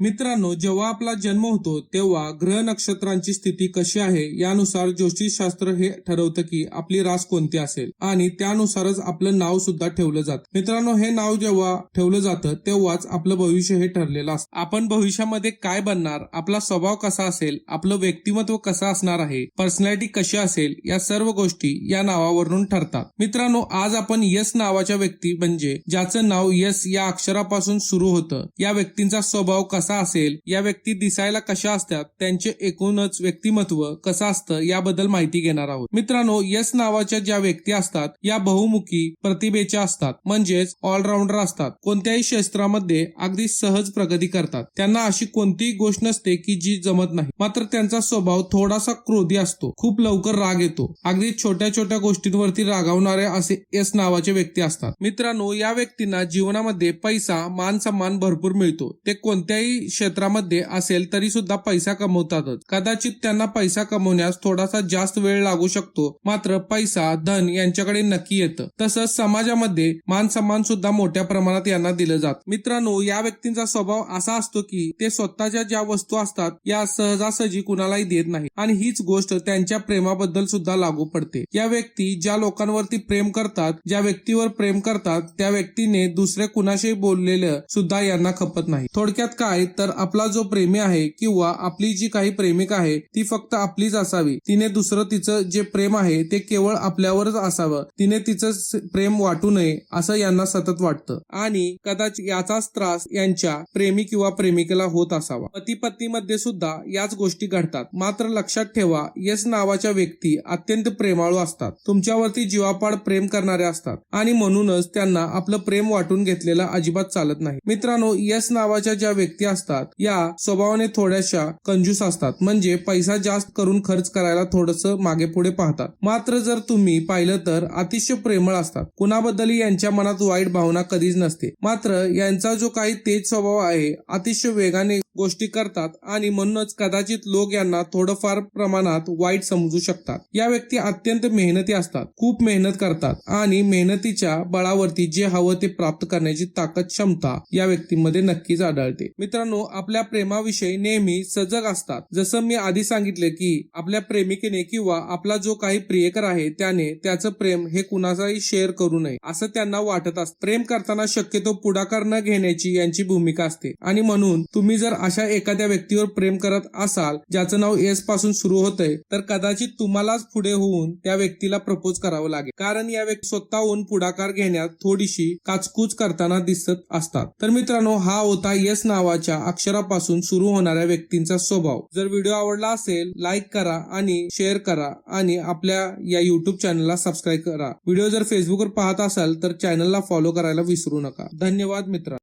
मित्रांनो जेव्हा आपला जन्म होतो तेव्हा ग्रह नक्षत्रांची स्थिती कशी आहे यानुसार ज्योतिषशास्त्र हे ठरवतं की आपली रास कोणती असेल. आणि त्यानुसारच आपलं नाव सुद्धा ठेवलं जातं. मित्रांनो हे नाव जेव्हा ठेवलं जातं तेव्हाच आपलं भविष्य हे ठरलेलं असतं. आपण भविष्यामध्ये काय बनणार आपला स्वभाव कसा असेल आपलं व्यक्तिमत्व कसं असणार आहे पर्सनॅलिटी कशी असेल या सर्व गोष्टी या नावावरून ठरतात. मित्रांनो आज आपण यस नावाच्या व्यक्ती म्हणजे ज्याचं नाव यस या अक्षरापासून सुरू होतं या व्यक्तींचा स्वभाव कसा असेल या व्यक्ती दिसायला कशा असतात त्यांचे एकूणच व्यक्तिमत्व कसं असतं याबद्दल माहिती घेणार आहोत. मित्रांनो यस नावाच्या ज्या व्यक्ती असतात या बहुमुखी प्रतिभेच्या असतात म्हणजेच ऑलराऊंडर असतात. कोणत्याही क्षेत्रामध्ये अगदी सहज प्रगती करतात. त्यांना अशी कोणतीही गोष्ट नसते की जी जमत नाही. मात्र त्यांचा स्वभाव थोडासा क्रोधी असतो. खूप लवकर राग येतो. अगदी छोट्या छोट्या गोष्टींवरती रागावणारे असे यस नावाचे व्यक्ती असतात. मित्रांनो या व्यक्तींना जीवनामध्ये पैसा मान सन्मान भरपूर मिळतो. ते कोणत्याही क्षेत्रामध्ये असेल तरी सुद्धा पैसा कमवतातच. कदाचित त्यांना पैसा कमवण्यास थोडासा जास्त वेळ लागू शकतो. मात्र पैसा धन यांच्याकडे नक्की येतं. तसंच समाजामध्ये मान सन्मान सुद्धा मोठ्या प्रमाणात यांना दिलं जात. मित्रांनो या व्यक्तींचा स्वभाव असा असतो की ते स्वतःच्या ज्या वस्तू असतात या सहजासहजी कुणालाही देत नाही आणि हीच गोष्ट त्यांच्या प्रेमाबद्दल सुद्धा लागू पडते. या व्यक्ती ज्या लोकांवरती प्रेम करतात ज्या व्यक्तीवर प्रेम करतात त्या व्यक्तीने दुसऱ्या कुणाशी बोललेलं सुद्धा यांना खपत नाही. थोडक्यात काय? तर आपला जो प्रेमी आहे किंवा आपली जी काही प्रेमिका आहे ती फक्त आपलीच असावी. तिने दुसरं तिचं जे प्रेम आहे ते केवळ आपल्यावरच असावं. तिने तिचं प्रेम वाटू नये असं यांना सतत वाटतं. आणि कदाचित याचाच त्रास यांच्या प्रेमी किंवा प्रेमिकेला होत असावा. पती पत्नीमध्ये सुद्धा याच गोष्टी घडतात. मात्र लक्षात ठेवा यस नावाच्या व्यक्ती अत्यंत प्रेमाळू असतात. तुमच्यावरती जीवापाड प्रेम करणारे असतात. आणि म्हणूनच त्यांना आपलं प्रेम वाटून घेतलेलं अजिबात चालत नाही. मित्रांनो यस नावाच्या ज्या व्यक्ती असतात. या स्वभावाने थोड्याशा कंजूस असतात. म्हणजे पैसा जास्त करून खर्च करायला थोडस मागे पुढे पाहतात. मात्र जर तुम्ही पाहिलं तर अतिशय प्रेमळ असतात. कुणाबद्दलही यांच्या मनात वाईट भावना कधीच नसते. मात्र यांचा जो काही तेज स्वभाव आहे अतिशय वेगाने गोष्टी करतात आणि म्हणूनच कदाचित लोक यांना थोडंफार प्रमाणात वाईट समजू शकतात. या व्यक्ती अत्यंत मेहनती असतात खूप मेहनत करतात आणि मेहनतीच्या बळावरती जे हवं ते प्राप्त करण्याची ताकद क्षमता या व्यक्तीमध्ये नक्कीच आढळते. मित्रांनो आपल्या प्रेमाविषयी नेहमी सजग असतात. जसं मी आधी सांगितले की आपल्या प्रेमिकेने किंवा आपला जो काही प्रियकर आहे त्याने त्याचं प्रेम हे कुणाचाही शेअर करू नये असं त्यांना वाटत असतं. प्रेम करताना शक्यतो पुढाकार न घेण्याची यांची भूमिका असते. आणि म्हणून तुम्ही जर अशा एखाद्या व्यक्तीवर प्रेम करत असाल ज्याचं नाव एसपासून सुरू होतंय तर कदाचित तुम्हालाच पुढे होऊन त्या व्यक्तीला प्रपोज करावं लागेल. कारण या व्यक्ती स्वतःहून पुढाकार घेण्यात थोडीशी काचकूच करताना दिसत असतात. तर मित्रांनो हा होता येस नावाच्या अक्षरापासून सुरू होणाऱ्या व्यक्तींचा स्वभाव. जर व्हिडिओ आवडला असेल लाईक करा आणि शेअर करा आणि आपल्या या युट्यूब चॅनलला सबस्क्राईब करा. व्हिडिओ जर फेसबुकवर पाहत असाल तर चॅनलला फॉलो करायला विसरू नका. धन्यवाद मित्र